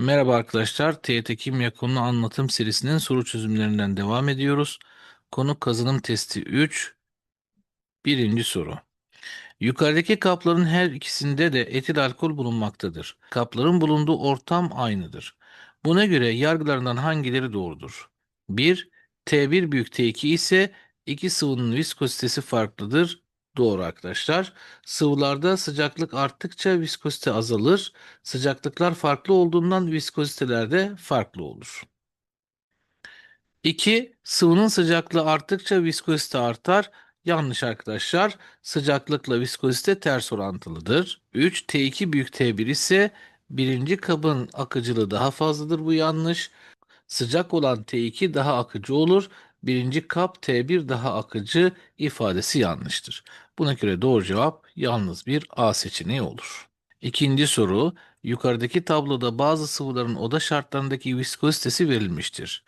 Merhaba arkadaşlar, TYT Kimya Konu Anlatım serisinin soru çözümlerinden devam ediyoruz. Konu kazanım testi 3, birinci soru. Yukarıdaki kapların her ikisinde de etil alkol bulunmaktadır. Kapların bulunduğu ortam aynıdır. Buna göre yargılarından hangileri doğrudur? 1. T1 büyük T2 ise iki sıvının viskozitesi farklıdır. Doğru arkadaşlar. Sıvılarda sıcaklık arttıkça viskozite azalır. Sıcaklıklar farklı olduğundan viskoziteler de farklı olur. 2. Sıvının sıcaklığı arttıkça viskozite artar. Yanlış arkadaşlar. Sıcaklıkla viskozite ters orantılıdır. 3. T2 büyük T1 ise birinci kabın akıcılığı daha fazladır. Bu yanlış. Sıcak olan T2 daha akıcı olur. Birinci kap T1 daha akıcı ifadesi yanlıştır. Buna göre doğru cevap yalnız bir A seçeneği olur. İkinci soru, yukarıdaki tabloda bazı sıvıların oda şartlarındaki viskozitesi verilmiştir.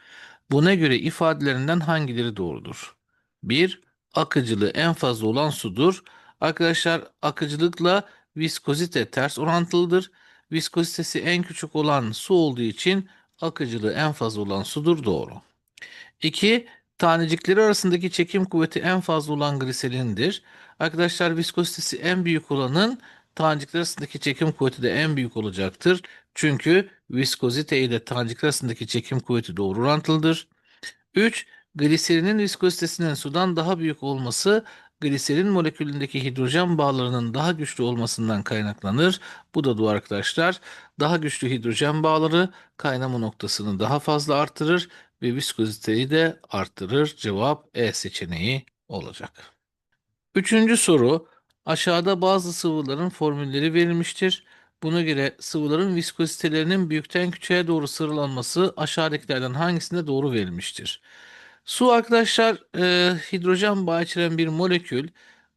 Buna göre ifadelerinden hangileri doğrudur? 1. Akıcılığı en fazla olan sudur. Arkadaşlar akıcılıkla viskozite ters orantılıdır. Viskozitesi en küçük olan su olduğu için akıcılığı en fazla olan sudur doğru. 2. Tanecikleri arasındaki çekim kuvveti en fazla olan gliserindir. Arkadaşlar viskozitesi en büyük olanın tanecikler arasındaki çekim kuvveti de en büyük olacaktır. Çünkü viskozite ile tanecikler arasındaki çekim kuvveti doğru orantılıdır. 3. Gliserinin viskozitesinin sudan daha büyük olması gliserin molekülündeki hidrojen bağlarının daha güçlü olmasından kaynaklanır. Bu da doğru arkadaşlar. Daha güçlü hidrojen bağları kaynama noktasını daha fazla artırır ve viskoziteyi de arttırır. Cevap E seçeneği olacak. Üçüncü soru. Aşağıda bazı sıvıların formülleri verilmiştir. Buna göre sıvıların viskozitelerinin büyükten küçüğe doğru sıralanması aşağıdakilerden hangisinde doğru verilmiştir? Su arkadaşlar e, hidrojen bağı içeren bir molekül.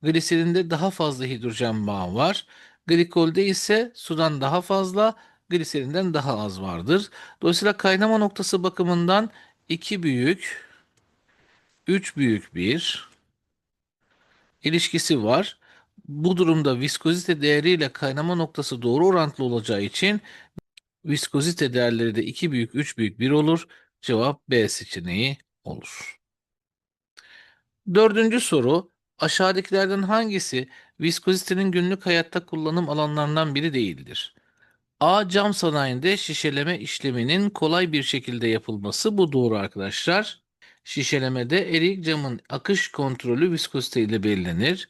Gliserinde daha fazla hidrojen bağı var. Glikolde ise sudan daha fazla, gliserinden daha az vardır. Dolayısıyla kaynama noktası bakımından 2 büyük, 3 büyük bir ilişkisi var. Bu durumda viskozite değeriyle kaynama noktası doğru orantılı olacağı için viskozite değerleri de 2 büyük 3 büyük 1 olur. Cevap B seçeneği olur. Dördüncü soru aşağıdakilerden hangisi viskozitenin günlük hayatta kullanım alanlarından biri değildir? A. Cam sanayinde şişeleme işleminin kolay bir şekilde yapılması. Bu doğru arkadaşlar. Şişelemede erik camın akış kontrolü viskozite ile belirlenir.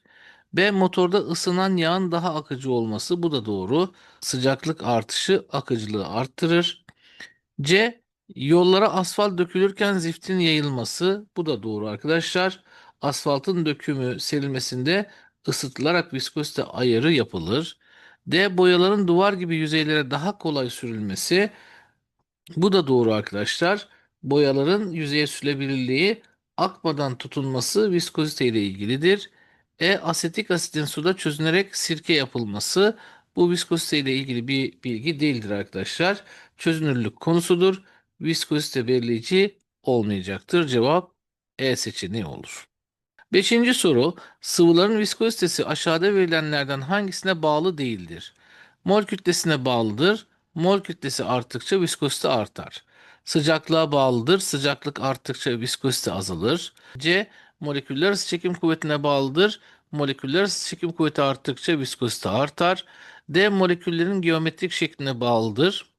B. Motorda ısınan yağın daha akıcı olması. Bu da doğru. Sıcaklık artışı akıcılığı arttırır. C. Yollara asfalt dökülürken ziftin yayılması. Bu da doğru arkadaşlar. Asfaltın dökümü serilmesinde ısıtılarak viskozite ayarı yapılır. D. Boyaların duvar gibi yüzeylere daha kolay sürülmesi. Bu da doğru arkadaşlar. Boyaların yüzeye sürülebilirliği akmadan tutunması viskozite ile ilgilidir. E. Asetik asitin suda çözünerek sirke yapılması. Bu viskozite ile ilgili bir bilgi değildir arkadaşlar. Çözünürlük konusudur. Viskozite belirleyici olmayacaktır. Cevap E seçeneği olur. Beşinci soru, sıvıların viskozitesi aşağıda verilenlerden hangisine bağlı değildir? Mol kütlesine bağlıdır. Mol kütlesi arttıkça viskozite artar. Sıcaklığa bağlıdır. Sıcaklık arttıkça viskozite azalır. C. Moleküller arası çekim kuvvetine bağlıdır. Moleküller arası çekim kuvveti arttıkça viskozite artar. D. Moleküllerin geometrik şekline bağlıdır.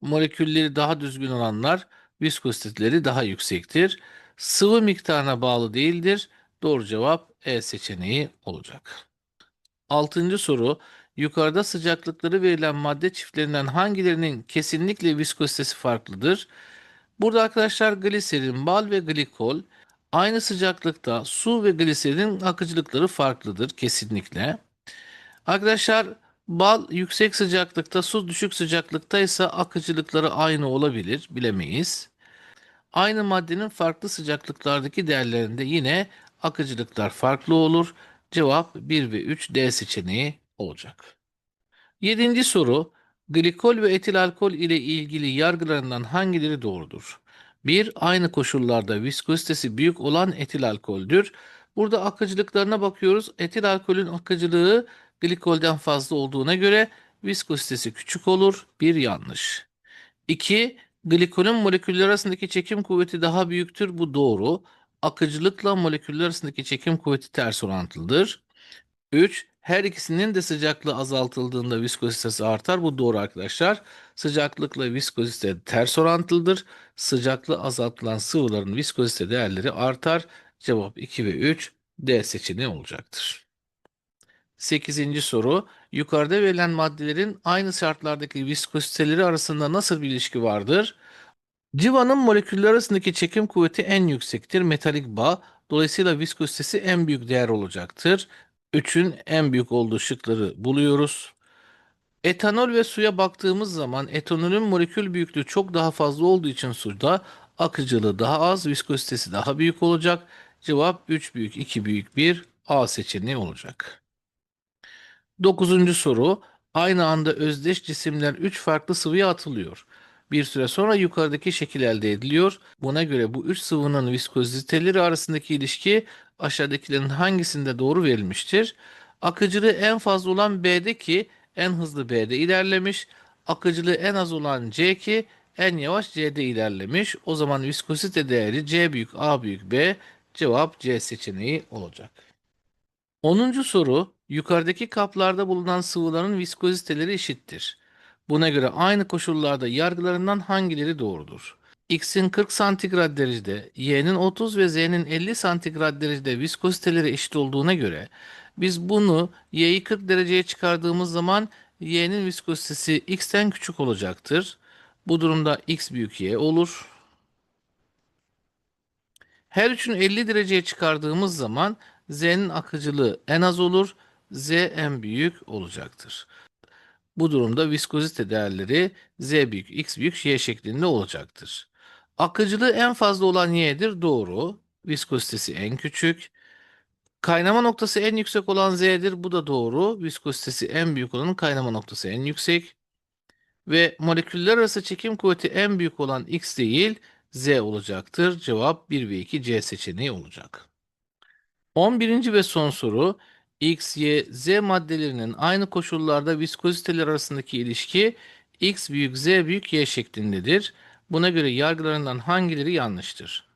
Molekülleri daha düzgün olanlar viskoziteleri daha yüksektir. Sıvı miktarına bağlı değildir. Doğru cevap E seçeneği olacak. Altıncı soru. Yukarıda sıcaklıkları verilen madde çiftlerinden hangilerinin kesinlikle viskozitesi farklıdır? Burada arkadaşlar gliserin, bal ve glikol aynı sıcaklıkta su ve gliserin akıcılıkları farklıdır kesinlikle. Arkadaşlar bal yüksek sıcaklıkta, su düşük sıcaklıkta ise akıcılıkları aynı olabilir, bilemeyiz. Aynı maddenin farklı sıcaklıklardaki değerlerinde yine akıcılıklar farklı olur. Cevap 1 ve 3 D seçeneği olacak. Yedinci soru. Glikol ve etil alkol ile ilgili yargılarından hangileri doğrudur? 1. Aynı koşullarda viskozitesi büyük olan etil alkoldür. Burada akıcılıklarına bakıyoruz. Etil alkolün akıcılığı glikolden fazla olduğuna göre viskozitesi küçük olur. Bir yanlış. 2. Glikolün moleküller arasındaki çekim kuvveti daha büyüktür. Bu doğru. Akıcılıkla moleküller arasındaki çekim kuvveti ters orantılıdır. 3. Her ikisinin de sıcaklığı azaltıldığında viskozitesi artar. Bu doğru arkadaşlar. Sıcaklıkla viskozite ters orantılıdır. Sıcaklığı azaltılan sıvıların viskozite değerleri artar. Cevap 2 ve 3 D seçeneği olacaktır. 8. soru. Yukarıda verilen maddelerin aynı şartlardaki viskoziteleri arasında nasıl bir ilişki vardır? Civanın moleküller arasındaki çekim kuvveti en yüksektir. Metalik bağ. Dolayısıyla viskozitesi en büyük değer olacaktır. 3'ün en büyük olduğu şıkları buluyoruz. Etanol ve suya baktığımız zaman etanolün molekül büyüklüğü çok daha fazla olduğu için suda akıcılığı daha az, viskozitesi daha büyük olacak. Cevap 3 büyük, 2 büyük, 1 A seçeneği olacak. Dokuzuncu soru. Aynı anda özdeş cisimler 3 farklı sıvıya atılıyor. Bir süre sonra yukarıdaki şekil elde ediliyor. Buna göre bu üç sıvının viskoziteleri arasındaki ilişki aşağıdakilerin hangisinde doğru verilmiştir? Akıcılığı en fazla olan B'de ki en hızlı B'de ilerlemiş. Akıcılığı en az olan C ki en yavaş C'de ilerlemiş. O zaman viskozite değeri C büyük A büyük B. Cevap C seçeneği olacak. 10. soru yukarıdaki kaplarda bulunan sıvıların viskoziteleri eşittir. Buna göre aynı koşullarda yargılarından hangileri doğrudur? X'in 40 santigrat derecede, Y'nin 30 ve Z'nin 50 santigrat derecede viskoziteleri eşit olduğuna göre biz bunu Y'yi 40 dereceye çıkardığımız zaman Y'nin viskozitesi X'ten küçük olacaktır. Bu durumda X büyük Y olur. Her üçünü 50 dereceye çıkardığımız zaman Z'nin akıcılığı en az olur, Z en büyük olacaktır. Bu durumda viskozite değerleri Z büyük, X büyük, Y şeklinde olacaktır. Akıcılığı en fazla olan Y'dir, doğru. Viskozitesi en küçük. Kaynama noktası en yüksek olan Z'dir, bu da doğru. Viskozitesi en büyük olanın kaynama noktası en yüksek. Ve moleküller arası çekim kuvveti en büyük olan X değil, Z olacaktır. Cevap 1 ve 2 C seçeneği olacak. 11. ve son soru. X, Y, Z maddelerinin aynı koşullarda viskoziteler arasındaki ilişki X büyük Z büyük Y şeklindedir. Buna göre yargılarından hangileri yanlıştır?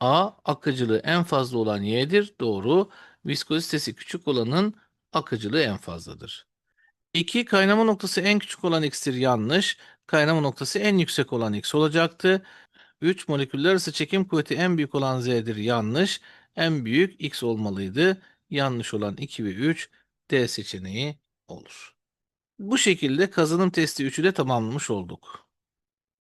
A. Akıcılığı en fazla olan Y'dir. Doğru. Viskozitesi küçük olanın akıcılığı en fazladır. 2. Kaynama noktası en küçük olan X'tir. Yanlış. Kaynama noktası en yüksek olan X olacaktı. 3. Moleküller arası çekim kuvveti en büyük olan Z'dir. Yanlış. En büyük X olmalıydı. Yanlış olan 2 ve 3 D seçeneği olur. Bu şekilde kazanım testi 3'ü de tamamlamış olduk.